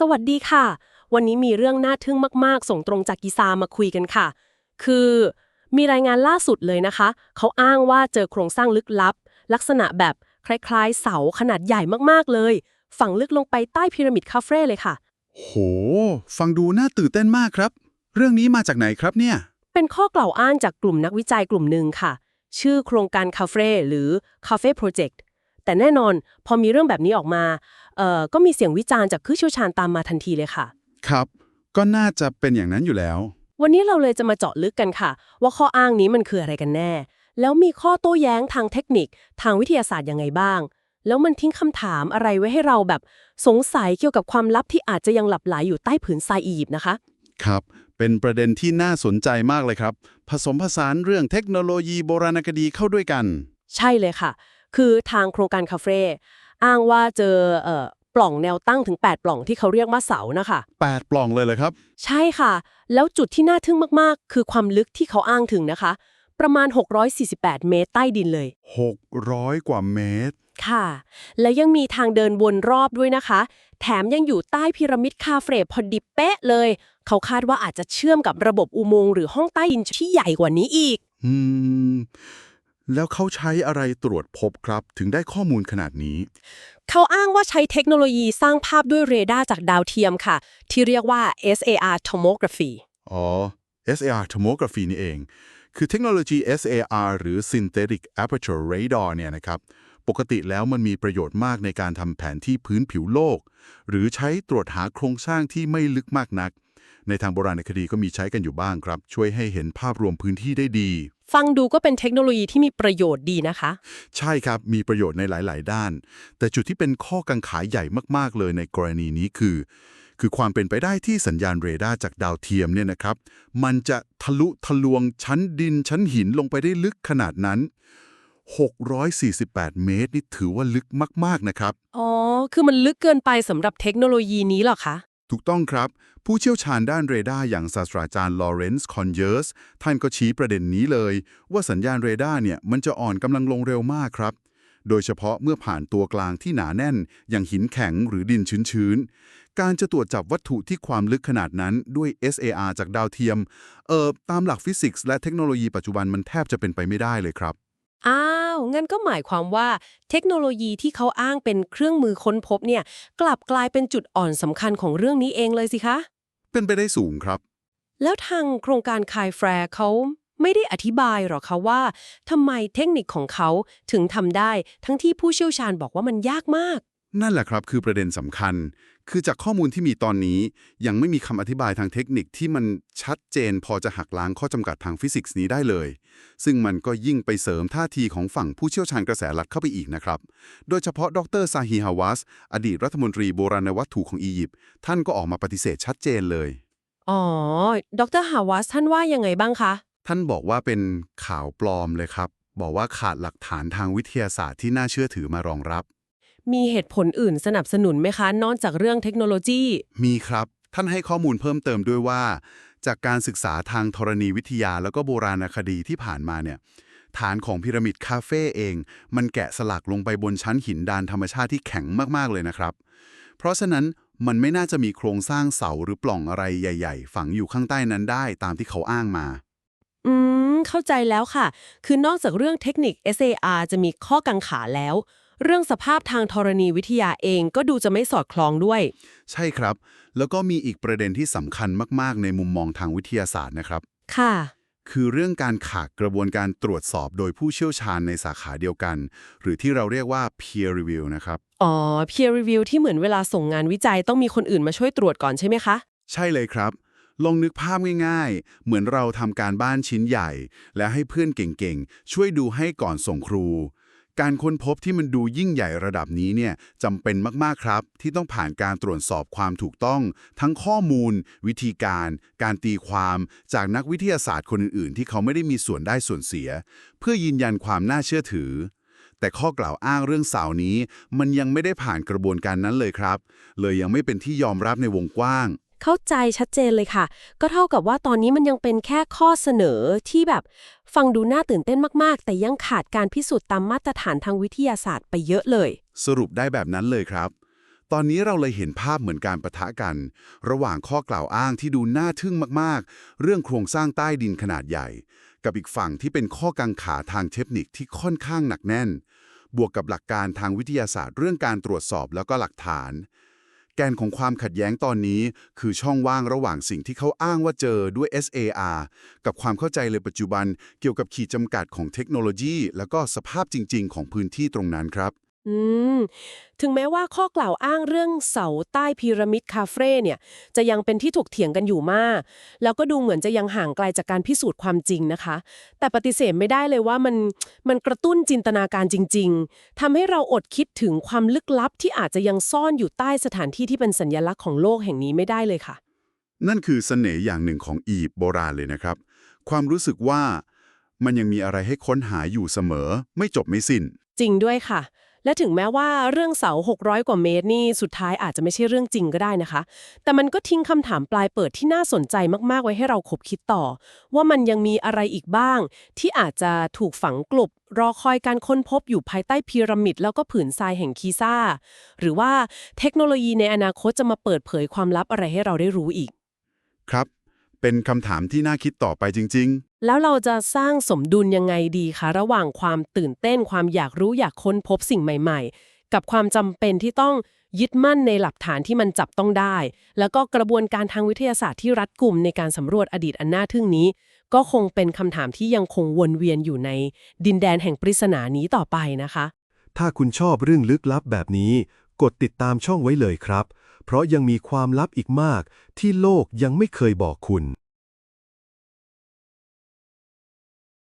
สวัสดีค่ะ วันนี้มีเรื่องน่าทึ่งมาก ๆ ส่งตรงจากกีซามาคุยกันค่ะ คือมีรายงานล่าสุดเลยนะคะ เขาอ้างว่าเจอโครงสร้างลึกลับ ลักษณะแบบคล้ายๆ เสาขนาดใหญ่มากๆเลย ฝังลึกลงไปใต้พีระมิดคาเฟ่เลยค่ะ โห ฟังดูน่าตื่นเต้นมากครับ เรื่องนี้มาจากไหนครับเนี่ย เป็นข้อกล่าวอ้างจากกลุ่มนักวิจัยกลุ่มหนึ่งค่ะ ชื่อโครงการคาเฟ่หรือ Cafe Project แต่แน่นอน พอมีเรื่องแบบนี้ออกมาเอ่อก็มีเสียงวิจารณ์จากผู้เชี่ยวชาญตามมาทันทีเลยค่ะ ครับ ก็น่าจะเป็นอย่างนั้นอยู่แล้ว วันนี้เราเลยจะมาเจาะลึกกันค่ะ ว่าข้ออ้างนี้มันคืออะไรกันแน่ แล้วมีข้อโต้แย้งทางเทคนิค ทางวิทยาศาสตร์ยังไงบ้าง แล้วมันทิ้งคำถามอะไรไว้ให้เราแบบสงสัยเกี่ยวกับความลับที่อาจจะยังหลับไหลอยู่ใต้ผืนทรายอียิปต์นะคะครับ เป็นประเด็นที่น่าสนใจมากเลยครับ ผสมผสานเรื่องเทคโนโลยีโบราณคดีเข้าด้วยกัน ใช่เลยค่ะ คือทางโครงการคาเฟ่อ้างว่าเจอเอ่อปล่องแนวตั้งถึง 8 ปล่องที่เขาเรียกว่าเสานะคะ 8 ปล่องเลยเลยครับ ใช่ค่ะ แล้วจุดที่น่าทึ่งมากๆ คือความลึกที่เขาอ้างถึงนะคะ ประมาณ 648 เมตรใต้ดินเลย 600 กว่าเมตร ค่ะ แล้วยังมีทางเดินวนรอบด้วยนะคะ แถมยังอยู่ใต้พีระมิดคาเฟรพอดิเป๊ะเลย เขาคาดว่าอาจจะเชื่อมกับระบบอุโมงค์หรือห้องใต้ดินที่ใหญ่กว่านี้อีก อืม แล้วเขาใช้อะไรตรวจพบครับ ถึงได้ข้อมูลขนาดนี้ เขาอ้างว่าใช้เทคโนโลยีสร้างภาพด้วยเรดาร์จากดาวเทียมค่ะ ที่เรียกว่า SAR tomography อ๋อ SAR tomography นี่เอง คือเทคโนโลยี SAR หรือ synthetic aperture radar เนี่ยนะครับ ปกติแล้วมันมีประโยชน์มากในการทำแผนที่พื้นผิวโลก หรือใช้ตรวจหาโครงสร้างที่ไม่ลึกมากนัก ในทางโบราณคดีก็มีใช้กันอยู่บ้างครับ ช่วยให้เห็นภาพรวมพื้นที่ได้ดี ฟังดูก็เป็นเทคโนโลยีที่มีประโยชน์ดีนะคะ ใช่ครับมีประโยชน์ในหลาย ๆ ด้าน แต่จุดที่เป็นข้อกังขาใหญ่มาก ๆ เลยในกรณีนี้คือ คือความเป็นไปได้ที่สัญญาณเรดาร์จากดาวเทียมเนี่ยนะครับ มันจะทะลุทะลวงชั้นดินชั้นหินลงไปได้ลึกขนาดนั้น648 เมตร นี่ถือว่าลึกมาก ๆ นะครับ อ๋อ คือมันลึกเกินไปสำหรับเทคโนโลยีนี้เหรอคะ ถูกต้องครับ ผู้เชี่ยวชาญด้านเรดาร์อย่างศาสตราจารย์ลอเรนซ์คอนเยอร์สท่านก็ชี้ประเด็นนี้เลย ว่าสัญญาณเรดาร์เนี่ยมันจะอ่อนกำลังลงเร็วมากครับ โดยเฉพาะเมื่อผ่านตัวกลางที่หนาแน่น อย่างหินแข็งหรือดินชื้นๆ การจะตรวจจับวัตถุที่ความลึกขนาดนั้นด้วย SAR จากดาวเทียมเอ่อตามหลักฟิสิกส์และเทคโนโลยีปัจจุบันมันแทบจะเป็นไปไม่ได้เลยครับ อ้าว งั้นก็หมายความว่าเทคโนโลยีที่เขาอ้างเป็นเครื่องมือค้นพบเนี่ย กลับกลายเป็นจุดอ่อนสำคัญของเรื่องนี้เองเลยสิคะ เป็นไปได้สูงครับ แล้วทางโครงการคายแฟร์เขาไม่ได้อธิบายหรอคะว่าทำไมเทคนิคของเขาถึงทำได้ทั้งที่ผู้เชี่ยวชาญบอกว่ามันยากมาก นั่นแหละครับคือประเด็นสำคัญ คือจากข้อมูลที่มีตอนนี้ ยังไม่มีคำอธิบายทางเทคนิคที่มันชัดเจนพอจะหักล้างข้อจำกัดทางฟิสิกส์นี้ได้เลย ซึ่งมันก็ยิ่งไปเสริมท่าทีของฝั่งผู้เชี่ยวชาญกระแสหลักเข้าไปอีกนะครับ โดยเฉพาะดรซาฮีฮาวาส อดีตรัฐมนตรีโบราณวัตถุของอียิปต์ท่านก็ออกมาปฏิเสธชัดเจนเลย อ๋อ ดรฮาวัสท่านว่ายังไงบ้างคะ ท่านบอกว่าเป็นข่าวปลอมเลยครับ บอกว่าขาดหลักฐานทางวิทยาศาสตร์ที่น่าเชื่อถือมารองรับ มีเหตุผลอื่นสนับสนุนไหมคะ นอกจากเรื่องเทคโนโลยี มีครับ ท่านให้ข้อมูลเพิ่มเติมด้วยว่า จากการศึกษาทางธรณีวิทยาแล้วก็โบราณคดีที่ผ่านมาเนี่ยฐานของพีระมิดคาเฟ่เอง มันแกะสลักลงไปบนชั้นหินดานธรรมชาติที่แข็งมาก ๆ เลยนะครับ เพราะฉะนั้นมันไม่น่าจะมีโครงสร้างเสาหรือปล่องอะไรใหญ่ ๆ ฝังอยู่ข้างใต้นั้นได้ตามที่เขาอ้างมา อืม เข้าใจแล้วค่ะ คือนอกจากเรื่องเทคนิค SAR จะมีข้อกังขาแล้ว เรื่องสภาพทางธรณีวิทยาเองก็ดูจะไม่สอดคล้องด้วย ใช่ครับ แล้วก็มีอีกประเด็นที่สำคัญมาก ๆ ในมุมมองทางวิทยาศาสตร์นะครับ ค่ะ คือเรื่องการขาดกระบวนการตรวจสอบโดยผู้เชี่ยวชาญในสาขาเดียวกัน หรือที่เราเรียกว่า peer review นะครับ อ๋อ peer review ที่เหมือนเวลาส่งงานวิจัยต้องมีคนอื่นมาช่วยตรวจก่อนใช่ไหมคะ ใช่เลยครับลองนึกภาพง่ายๆ เหมือนเราทำการบ้านชิ้นใหญ่ และให้เพื่อนเก่งๆ ช่วยดูให้ก่อนส่งครู การค้นพบที่มันดูยิ่งใหญ่ระดับนี้เนี่ยจำเป็นมากๆครับ ที่ต้องผ่านการตรวจสอบความถูกต้อง ทั้งข้อมูล วิธีการ การตีความจากนักวิทยาศาสตร์คนอื่นๆ ที่เขาไม่ได้มีส่วนได้ส่วนเสีย เพื่อยืนยันความน่าเชื่อถือ แต่ข้อกล่าวอ้างเรื่องสาวนี้ มันยังไม่ได้ผ่านกระบวนการนั้นเลยครับ เลยยังไม่เป็นที่ยอมรับในวงกว้าง เข้าใจชัดเจนเลยค่ะ ก็เท่ากับว่าตอนนี้มันยังเป็นแค่ข้อเสนอที่แบบฟังดูน่าตื่นเต้นมากๆ แต่ยังขาดการพิสูจน์ตามมาตรฐานทางวิทยาศาสตร์ไปเยอะเลย สรุปได้แบบนั้นเลยครับ ตอนนี้เราเลยเห็นภาพเหมือนการประทะกัน ระหว่างข้อกล่าวอ้างที่ดูน่าทึ่งมากๆ เรื่องโครงสร้างใต้ดินขนาดใหญ่ กับอีกฝั่งที่เป็นข้อกังขาทางเทคนิคที่ค่อนข้างหนักแน่น บวกกับหลักการทางวิทยาศาสตร์เรื่องการตรวจสอบแล้วก็หลักฐาน แกนของความขัดแย้งตอนนี้ คือช่องว่างระหว่างสิ่งที่เขาอ้างว่าเจอด้วย SAR กับความเข้าใจเลยปัจจุบันเกี่ยวกับขีดจำกัดของเทคโนโลยี แล้วก็สภาพจริง ๆ ของพื้นที่ตรงนั้นครับ อืม ถึงแม้ว่าข้อกล่าวอ้างเรื่องเสาใต้พีระมิดคาเฟ่เนี่ย จะยังเป็นที่ถกเถียงกันอยู่มาก แล้วก็ดูเหมือนจะยังห่างไกลจากการพิสูจน์ความจริงนะคะ แต่ปฏิเสธไม่ได้เลยว่ามันมันกระตุ้นจินตนาการจริง ๆทำให้เราอดคิดถึงความลึกลับที่อาจจะยังซ่อนอยู่ใต้สถานที่ที่เป็นสัญลักษณ์ของโลกแห่งนี้ไม่ได้เลยค่ะ นั่นคือเสน่ห์อย่างหนึ่งของอียิปต์โบราณเลยนะครับ ความรู้สึกว่ามันยังมีอะไรให้ค้นหาอยู่เสมอ ไม่จบไม่สิ้น จริงด้วยค่ะ และถึงแม้ว่าเรื่องเสา 600 กว่าเมตรนี่สุดท้ายอาจจะไม่ใช่เรื่องจริงก็ได้นะคะ แต่มันก็ทิ้งคำถามปลายเปิดที่น่าสนใจมากๆไว้ให้เราคบคิดต่อ ว่ามันยังมีอะไรอีกบ้าง ที่อาจจะถูกฝังกลบ รอคอยการค้นพบอยู่ภายใต้พีระมิด แล้วก็ผืนทรายแห่งคีซ่า หรือว่าเทคโนโลยีในอนาคตจะมาเปิดเผยความลับอะไรให้เราได้รู้อีก ครับ เป็นคำถามที่น่าคิดต่อไปจริงแล้วเราจะสร้างสมดุลยังไงดีคะ ระหว่างความตื่นเต้นความอยากรู้อยากค้นพบสิ่งใหม่ๆ กับความจำเป็นที่ต้องยึดมั่นในหลักฐานที่มันจับต้องได้ แล้วก็กระบวนการทางวิทยาศาสตร์ที่รัดกุมในการสำรวจอดีตอันน่าทึ่งนี้ ก็คงเป็นคำถามที่ยังคงวนเวียนอยู่ในดินแดนแห่งปริศนานี้ต่อไปนะคะ ถ้าคุณชอบเรื่องลึกลับแบบนี้ กดติดตามช่องไว้เลยครับ เพราะยังมีความลับอีกมากที่โลกยังไม่เคยบอกคุณ